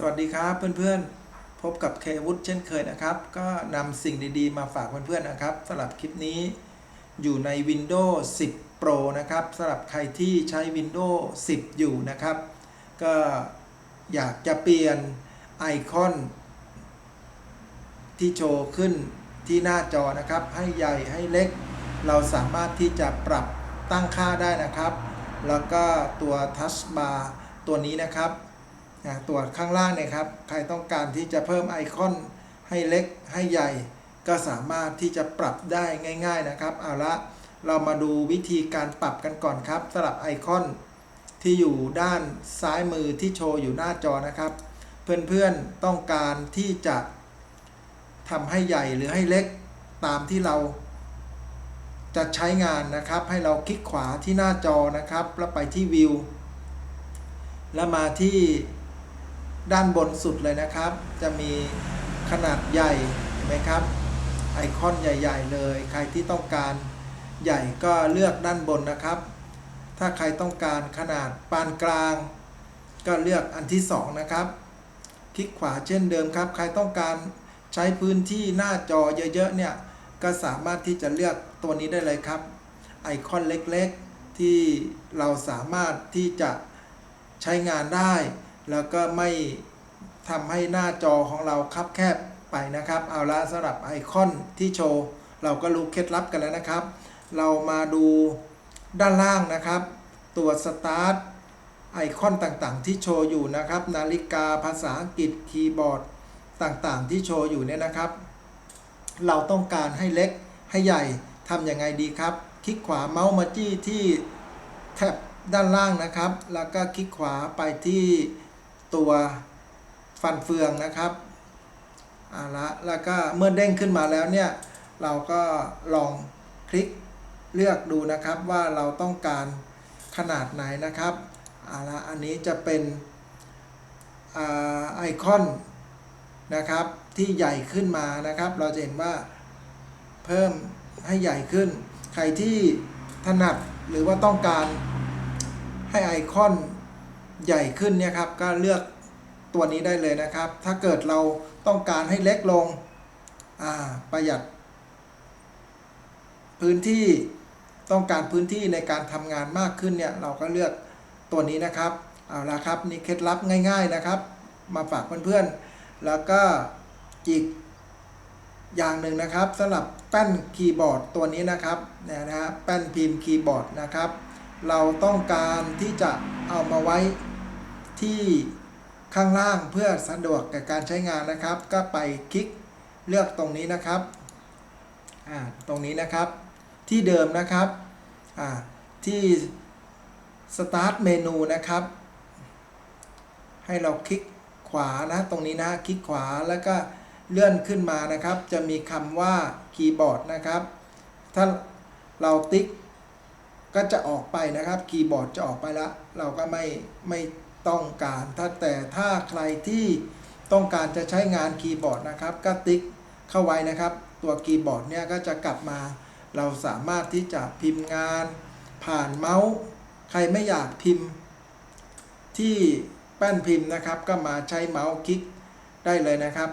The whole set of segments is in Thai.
สวัสดีครับเพื่อนๆ พบกับเควุฒิเช่นเคยนะครับ ก็นำสิ่งดีๆ มาฝากเพื่อนๆนะครับสำหรับคลิปนี้อยู่ใน Windows 10 Pro นะครับสำหรับใครที่ใช้ Windows 10 อยู่นะครับ ก็อยากจะเปลี่ยนไอคอน ที่โชว์ขึ้นที่หน้าจอนะครับ ให้ใหญ่ให้เล็ก เราสามารถที่จะปรับตั้งค่าได้นะครับ แล้วก็ตัวทัชบาร์ตัวนี้นะครับ อ่าตัวข้างล่างเนี่ยครับ ใครต้องการที่จะเพิ่มไอคอนให้เล็กให้ใหญ่ ก็สามารถที่จะปรับได้ง่าย ๆนะครับ เอาละเรามาดูวิธีการปรับกันก่อนครับสำหรับไอคอนที่อยู่ด้านซ้ายมือที่โชว์อยู่หน้าจอนะครับ เพื่อนๆต้องการที่จะทำให้ใหญ่หรือให้เล็กตามที่เรา จะใช้งานนะครับ ให้เราคลิกขวาที่หน้าจอนะครับ แล้วไปที่วิวแล้วมาที่ ด้านบนสุดเลยนะครับ จะมีขนาดใหญ่เห็นไหมครับ ไอคอนใหญ่ ๆ เลย ใครที่ต้องการใหญ่ก็เลือกด้านบนนะครับ ถ้าใครต้องการขนาดปานกลาง ก็เลือกอันที่ 2 นะครับ คลิกขวาเช่นเดิมครับ ใครต้องการใช้พื้นที่หน้าจอเยอะๆเนี่ย ก็สามารถที่จะเลือกตัวนี้ได้เลยครับ ไอคอนเล็กๆ ที่เราสามารถที่จะใช้งานได้ แล้วก็ไม่ทำให้หน้าจอของเราคับแคบไปนะครับ เอาละสำหรับไอคอนที่โชว์เราก็รู้เคล็ดลับกันแล้วนะครับ เรามาดูด้านล่างนะครับ ตัวสตาร์ทไอคอนต่างๆ ที่โชว์อยู่นะครับ นาฬิกาภาษาอังกฤษคีย์บอร์ดต่างๆ ที่โชว์อยู่เนี่ยนะครับ เราต้องการให้เล็กให้ใหญ่ทำยังไงดีครับ คลิกขวาเมาส์มาจี้ที่แท็บด้านล่างนะครับ แล้วก็คลิกขวาไปที่ ตัวฟันเฟืองนะครับเอาละแล้วก็เมื่อเด้งขึ้นมาแล้วเนี่ยเราก็ลองคลิกเลือกดูนะครับว่าเราต้องการขนาดไหนนะครับเอาละอันนี้จะเป็นอไอคอนนะครับที่ใหญ่ขึ้นมานะครับ เราจะเห็นว่าเพิ่มให้ใหญ่ขึ้น ใครที่ถนัดหรือว่าต้องการให้ไอคอน ใหญ่ขึ้นเนี่ยครับก็เลือกตัวนี้ได้เลยนะครับ ถ้าเกิดเราต้องการให้เล็กลงประหยัด พื้นที่ต้องการพื้นที่ในการทำงานมากขึ้นเนี่ยเราก็เลือกตัวนี้นะครับเอาละครับนี่เคล็ดลับง่าย ๆนะครับ มาฝากเพื่อนๆ แล้วก็อีกอย่างหนึ่งนะครับสำหรับแป้นคีย์บอร์ดตัวนี้นะครับเนี่ยนะฮะแป้นพิมพ์คีย์บอร์ดนะครับ เราต้องการที่จะเอามาไว้ที่ข้างล่างเพื่อสะดวกแก่การใช้งานนะครับ ก็ไปคลิกเลือกตรงนี้นะครับอ่าตรงนี้นะครับ ที่เดิมนะครับอ่าที่ Start เมนูนะครับ ให้เราคลิกขวานะตรงนี้นะคลิกขวาแล้วก็เลื่อนขึ้นมานะครับ จะมีคำว่าคีย์บอร์ดนะครับ ถ้าเราติ๊ก ก็จะออกไปนะครับคีย์บอร์ดจะออกไปแล้วเราก็ไม่ไม่ต้องการ ถ้าแต่ถ้าใครที่ต้องการจะใช้งานคีย์บอร์ดนะครับ ก็ติ๊กเข้าไว้นะครับ ตัวคีย์บอร์ดเนี่ยก็จะกลับมา เราสามารถที่จะพิมพ์งาน ผ่านเมาส์ ใครไม่อยากพิมพ์ ที่แป้นพิมพ์นะครับ ก็มาใช้เมาส์คลิกได้เลยนะครับ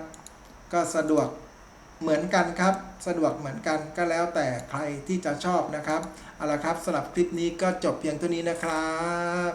ก็สะดวก เหมือนกันครับ สะดวกเหมือนกันก็แล้วแต่ใครที่จะชอบนะครับ เอาละครับสำหรับคลิปนี้ก็จบเพียงเท่านี้นะครับ